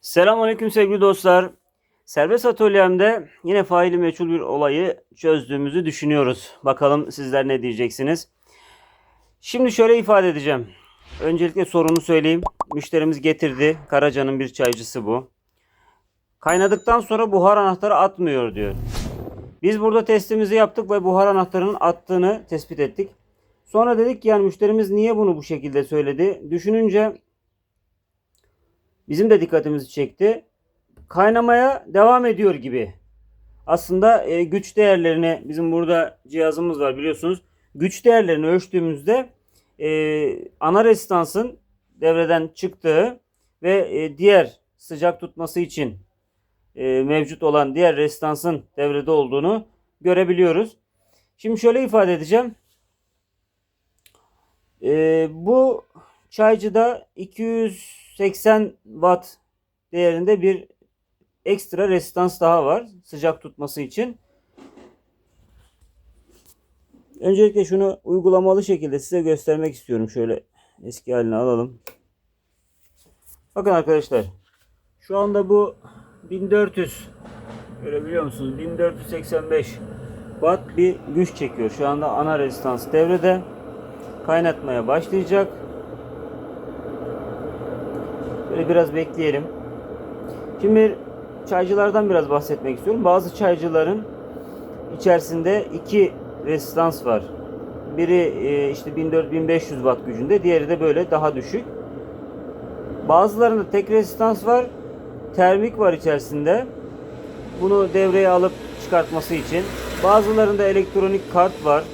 Selamünaleyküm sevgili dostlar. Serbest atölyemde yine faili meçhul bir olayı çözdüğümüzü düşünüyoruz. Bakalım sizler ne diyeceksiniz? Şimdi şöyle ifade edeceğim. Öncelikle sorunu söyleyeyim. Müşterimiz getirdi. Karaca'nın bir çaycısı bu. Kaynadıktan sonra buhar anahtarı atmıyor diyor. Biz burada testimizi yaptık ve buhar anahtarının attığını tespit ettik. Sonra dedik ki yani müşterimiz niye bunu bu şekilde söyledi? Düşününce bizim de dikkatimizi çekti. Kaynamaya devam ediyor gibi. Aslında e, güç değerlerini bizim burada cihazımız var biliyorsunuz. Güç değerlerini ölçtüğümüzde e, ana rezistansın devreden çıktığı ve e, diğer sıcak tutması için e, mevcut olan diğer rezistansın devrede olduğunu görebiliyoruz. Şimdi şöyle ifade edeceğim. E, bu çaycıda 280 watt değerinde bir ekstra rezistans daha var sıcak tutması için. Öncelikle şunu uygulamalı şekilde size göstermek istiyorum. Şöyle eski haline alalım. Bakın arkadaşlar. Şu anda bu 1400 görebiliyor musunuz? 1485 watt bir güç çekiyor. Şu anda ana rezistans devrede. Kaynatmaya başlayacak. Böyle biraz bekleyelim. Şimdi çaycılardan biraz bahsetmek istiyorum. Bazı çaycıların içerisinde iki rezistans var. Biri e, işte 1400-1500 watt gücünde, diğeri de böyle daha düşük. Bazılarında tek rezistans var. Termik var içerisinde. Bunu devreye alıp çıkartması için. Bazılarında elektronik kart var.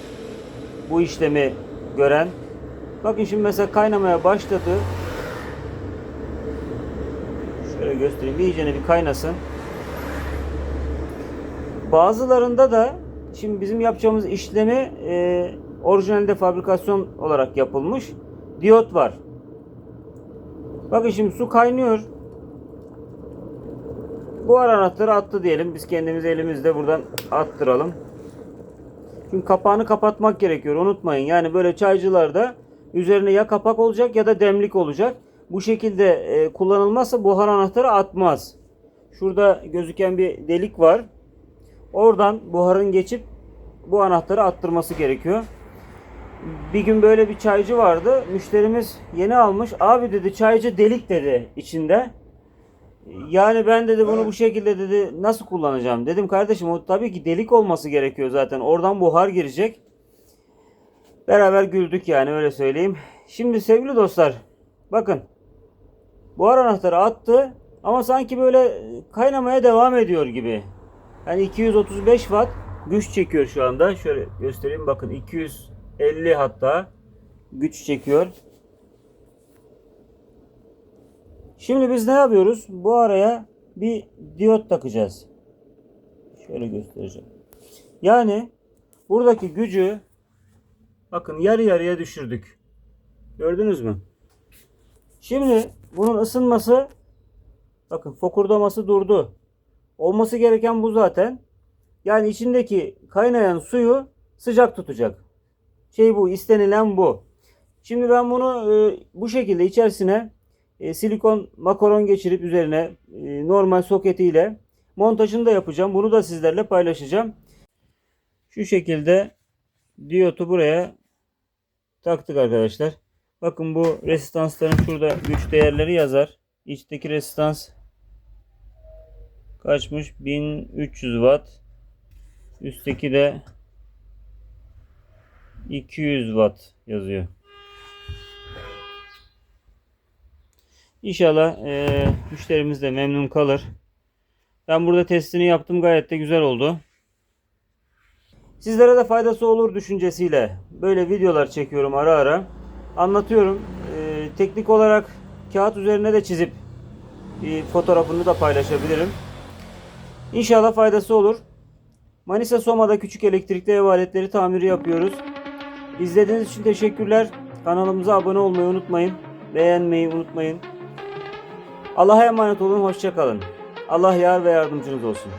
Bu işlemi gören. Bakın şimdi mesela kaynamaya başladı. Şöyle göstereyim. İyicene bir kaynasın. Bazılarında da şimdi bizim yapacağımız işlemi e, orijinalde fabrikasyon olarak yapılmış. Diyot var. Bakın şimdi su kaynıyor. Bu ara anahtarı attı diyelim. Biz kendimiz elimizde buradan attıralım. Çünkü kapağını kapatmak gerekiyor. Unutmayın. Yani böyle çaycılarda üzerine ya kapak olacak ya da demlik olacak. Bu şekilde e, kullanılmazsa buhar anahtarı atmaz. Şurada gözüken bir delik var. Oradan buharın geçip bu anahtarı attırması gerekiyor. Bir gün böyle bir çaycı vardı. Müşterimiz yeni almış. Abi dedi çaycı delik dedi içinde. Yani ben dedi bunu bu şekilde dedi nasıl kullanacağım? Dedim kardeşim o tabii ki delik olması gerekiyor zaten. Oradan buhar girecek. Beraber güldük yani öyle söyleyeyim. Şimdi sevgili dostlar bakın buhar anahtarı attı ama sanki böyle kaynamaya devam ediyor gibi. Yani 235 watt güç çekiyor şu anda. Şöyle göstereyim bakın 250 hatta güç çekiyor. Şimdi biz ne yapıyoruz? Bu araya bir diyot takacağız. Şöyle göstereceğim. Yani buradaki gücü bakın yarı yarıya düşürdük. Gördünüz mü? Şimdi bunun ısınması bakın fokurdaması durdu. Olması gereken bu zaten. Yani içindeki kaynayan suyu sıcak tutacak. Şey bu, istenilen bu. Şimdi ben bunu e, bu şekilde içerisine e, silikon makaron geçirip üzerine e, normal soketiyle montajını da yapacağım. Bunu da sizlerle paylaşacağım. Şu şekilde diyotu buraya taktık arkadaşlar. Bakın bu resistansların şurada güç değerleri yazar. İçteki resistans kaçmış? 1300 watt. Üstteki de 200 watt yazıyor. İnşallah e, müşterimiz de memnun kalır. Ben burada testini yaptım. Gayet de güzel oldu. Sizlere de faydası olur düşüncesiyle böyle videolar çekiyorum ara ara. Anlatıyorum. E, teknik olarak kağıt üzerine de çizip bir fotoğrafını da paylaşabilirim. İnşallah faydası olur. Manisa Soma'da küçük elektrikli ev aletleri tamiri yapıyoruz. İzlediğiniz için teşekkürler. Kanalımıza abone olmayı unutmayın. Beğenmeyi unutmayın. Allah'a emanet olun. Hoşçakalın. Allah yar ve yardımcınız olsun.